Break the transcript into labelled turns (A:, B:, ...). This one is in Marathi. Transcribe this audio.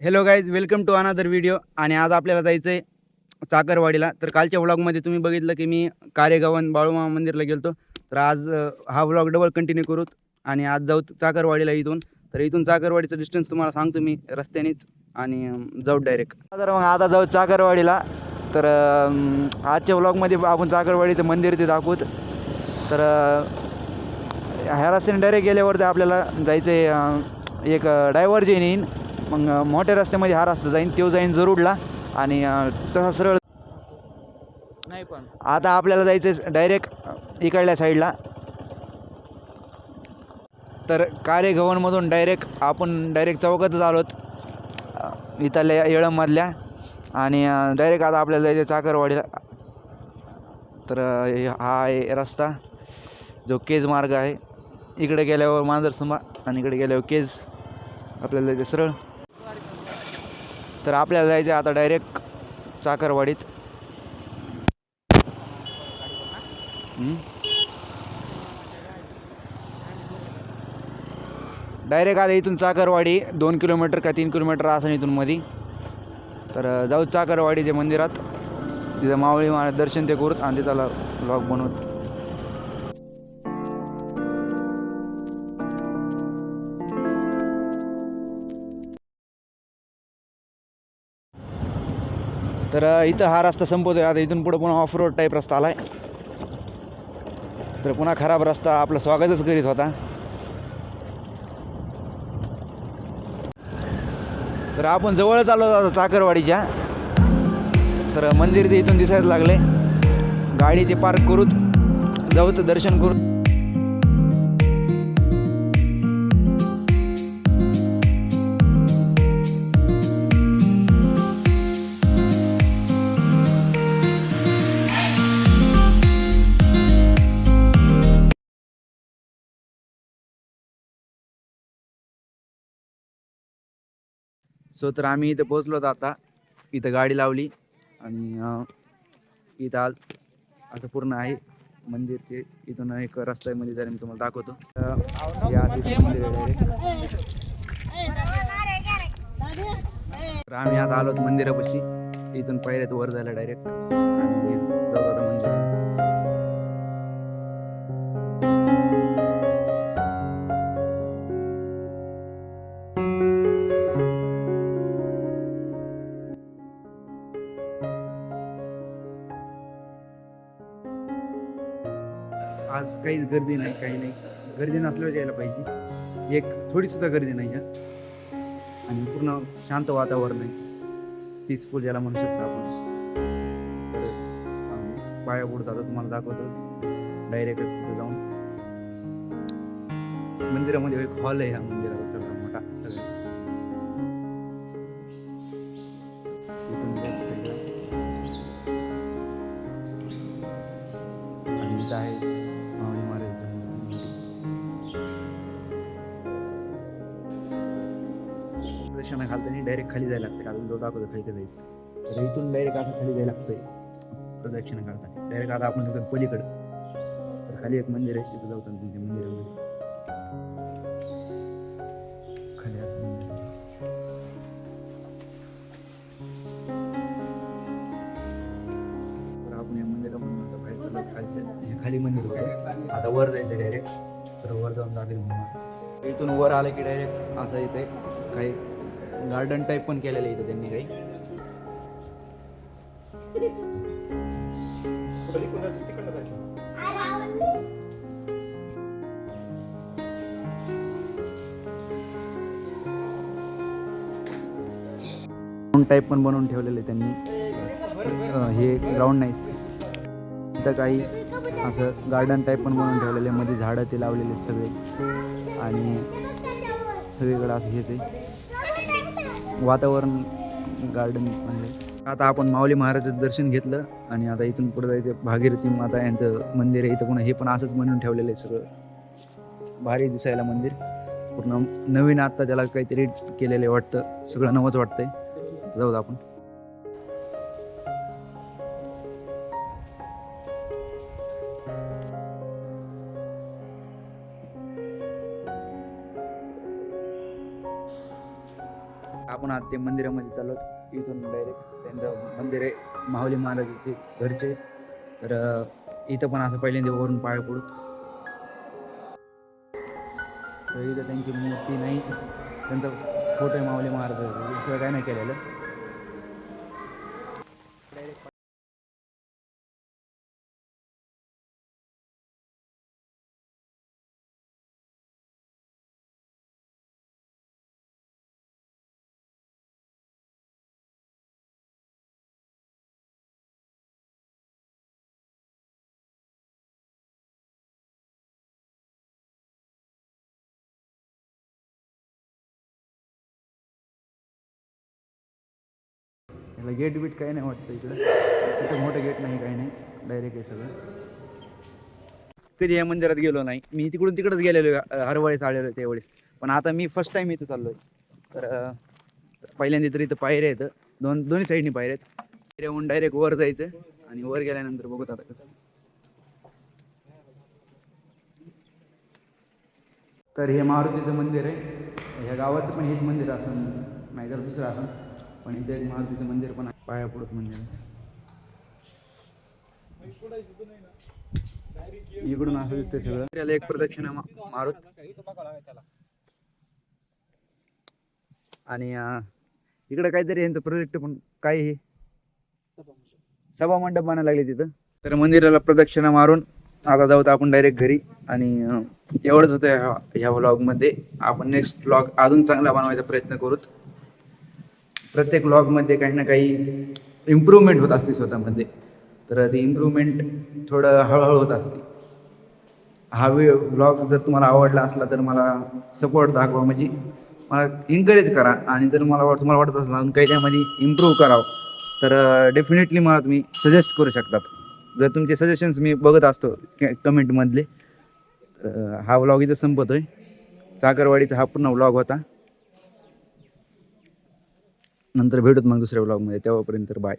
A: Hello guys welcome to another video आणि आज आपल्याला जायचं आहे चाकरवाडीला. तर कालच्या व्लॉगमध्ये तुम्ही बघितलं की मी कारेगावन बाळूमा मंदिरला गेलो तर आज हा व्लॉग डबल कंटिन्यू करूत आणि आज जाऊ चाकरवाडीला इथून. तर इथून चाकरवाडीचं डिस्टन्स तुम्हाला सांगतो मी रस्त्यानेच आणि जाऊ डायरेक्ट तर मग आता जाऊ चाकरवाडीला. तर आजच्या व्लॉगमध्ये आपण चाकरवाडीचं मंदिर ते दाखवूत. तर ह्या रस्त्याने डायरेक्ट गेल्यावरती आपल्याला जायचं आहे एक डायव्हर्जन येईन मग मोठ्या रस्त्यामध्ये हा रस्ता जाईन तो जाईन जरूडला आणि तसा सरळ
B: नाही पण.
A: आता आपल्याला जायचं डायरेक्ट इकडल्या साईडला तर कारेगव्हाणमधून डायरेक्ट आपण डायरेक्ट चौकातच आलोत. इथल्या येळममधल्या आणि डायरेक्ट आता आपल्याला जायचं चाकरवाडीला. तर हे- हा आहे रस्ता जो केज मार्ग आहे. इकडे गेल्यावर मांजरसुंबा आणि इकडे गेल्यावर केज. आपल्याला जायचं सरळ. तर आपल्याला जायचं आहे आता डायरेक्ट चाकरवाडीत. डायरेक्ट आता इथून चाकरवाडी दोन किलोमीटर का तीन किलोमीटर असं इथून मधी. तर जाऊ चाकरवाडीच्या मंदिरात. तिथं मावळी मा दर्शन ते करूत आणि तिथला ब्लॉग बनवत. तर इथं हा रस्ता संपवतोय आता इथून पुढं पुन्हा ऑफ रोड टाईप रस्ता आलाय. तर पुन्हा खराब रस्ता आपलं स्वागतच करीत होता. तर आपण जवळच आलो आता चाकरवाडीच्या. तर मंदिर ते इथून दिसायला लागले. गाडी ते पार्क करूत. जाऊ तर दर्शन करू सो तर आम्ही इथं पोचलो आता. इथं गाडी लावली आणि इथं आल असं पूर्ण आहे मंदिर ते. इथून एक रस्ता आहे मंदिर मी तुम्हाला दाखवतो. अं, मंदिर तर आम्ही आता आलो मंदिरापाशी. इथून पायऱ्यात वर झालं डायरेक्ट आणि मंदिर आज काहीच गर्दी नाही काही नाही. गर्दी नसल्यावर यायला पाहिजे. एक थोडी सुद्धा गर्दी नाही आहे. आणि पूर्ण शांत वातावरण आहे. पीसफुल ज्याला म्हणू शकतो आपण. पाया पुढत आता तुम्हाला दाखवतो. डायरेक्टच तिथं जाऊन. मंदिरामध्ये एक हॉल आहे ह्या मंदिरात प्रदक्षिणा घालताना डायरेक्ट खाली जायला लागते. कारण जो दाखवतो खाली जायचं तर इथून डायरेक्ट असं खाली जायला लागतंय. प्रदक्षिणा घालताना डायरेक्ट आता आपण जातो पलीकडं. तर खाली एक मंदिर आहे तिथं जाऊ तुमच्या मंदिरामध्ये. खाली असं मंदिर तर आपण या मंदिरामधून आता बाहेर खालच्या खाली मंदिर होतं. आता वर जायचं डायरेक्ट तर वर जाऊन लागेल म्हणून इथून वर आलं की डायरेक्ट असं इथे काही गार्डन टाईप पण केलेलं आहे इथं त्यांनी काही. ग्राउंड टाईप पण बनवून ठेवलेले आहे त्यांनी. हे ग्राउंड नाही. इथं काही असं गार्डन टाईप पण बनवून ठेवलेले आहे. मध्ये झाडं ते लावलेले आहेत सगळे. आणि सगळीकडे असं हे ते वातावरण गार्डन म्हणजे आता आपण माऊली महाराजाचं दर्शन घेतलं आणि आता इथून पुढे जायचं भागीरथी माता यांचं मंदिर आहे इथं पुन्हा हे पण असंच म्हणून ठेवलेलं आहे सगळं. भारी दिसायला मंदिर. पूर्ण नवीन आत्ता त्याला काहीतरी केलेलं आहे वाटतं. सगळं नवंच वाटतंय. जाऊ आपण. आपण आज ते मंदिरामध्ये चाललो इथून डायरेक्ट त्यांचं मंदिर आहे माहुली महाराजाचे घरचे. तर इथं पण असं पहिल्यांदा वरून पाय पडत तर इथं त्यांची मूर्ती नाही. त्यांचा फोटो आहे माऊली महाराजाचा. दुसरं काय नाही केलेलं. याला गेट बीट काही नाही वाटतं इकडं. तिथं मोठं गेट नाही काही नाही. डायरेक्ट आहे सगळं. कधी या मंदिरात गेलो नाही. मी तिकडून तिकडंच गेलेलो आहे, आलेलो त्यावेळेस पण आता मी फर्स्ट टाईम इथं चाललो आहे तर पहिल्यांदा तर इथं पायऱ्या आहेत. दोन दोन्ही साईडनी पायऱ्या आहेत. पायऱ्याहून डायरेक्ट वर जायचं आणि वर गेल्यानंतर बघत आता कसं. तर हे मारुतीचं मंदिर आहे. ह्या गावाचं पण हेच मंदिर असं नाही तर दुसरं असन. पण इथे एक महादेवीचं मंदिर पण आहे. पाया पडत मंदिर इकडून असं दिसतंय सगळं. त्याला एक प्रदक्षिणा मारू मारुत आणि इकडं काहीतरी यांचं प्रोजेक्ट पण काय हे. सभा मंडप बनायला लागले तिथं. तर मंदिराला प्रदक्षिणा मारून आता जाऊ तर आपण डायरेक्ट घरी. आणि एवढंच होतं ह्या ह्या व्लॉगमध्ये आपण नेक्स्ट व्लॉग अजून चांगला बनवायचा प्रयत्न करूत. प्रत्येक ब्लॉगमध्ये काही ना काही इम्प्रूव्हमेंट होत असते स्वतःमध्ये. तर ती इम्प्रूव्हमेंट थोडं हळूहळू होत असते. हा वे ब्लॉग जर तुम्हाला आवडला असला तर मला सपोर्ट दाखवा. म्हणजे मला एन्करेज करा. आणि जर मला वाट तुम्हाला वाटत असला काही त्यामध्ये इम्प्रूव्ह करावं तर डेफिनेटली मला तुम्ही सजेस्ट करू शकतात जर तुमचे सजेशन्स मी बघत असतो कमेंटमधले तर हा व्लॉग इथं संपतोय. चाकरवाडीचा हा पूर्ण व्लॉग होता. नंतर भेटूत मग दुसऱ्या ब्लॉगमध्ये तेव्हापर्यंत बाय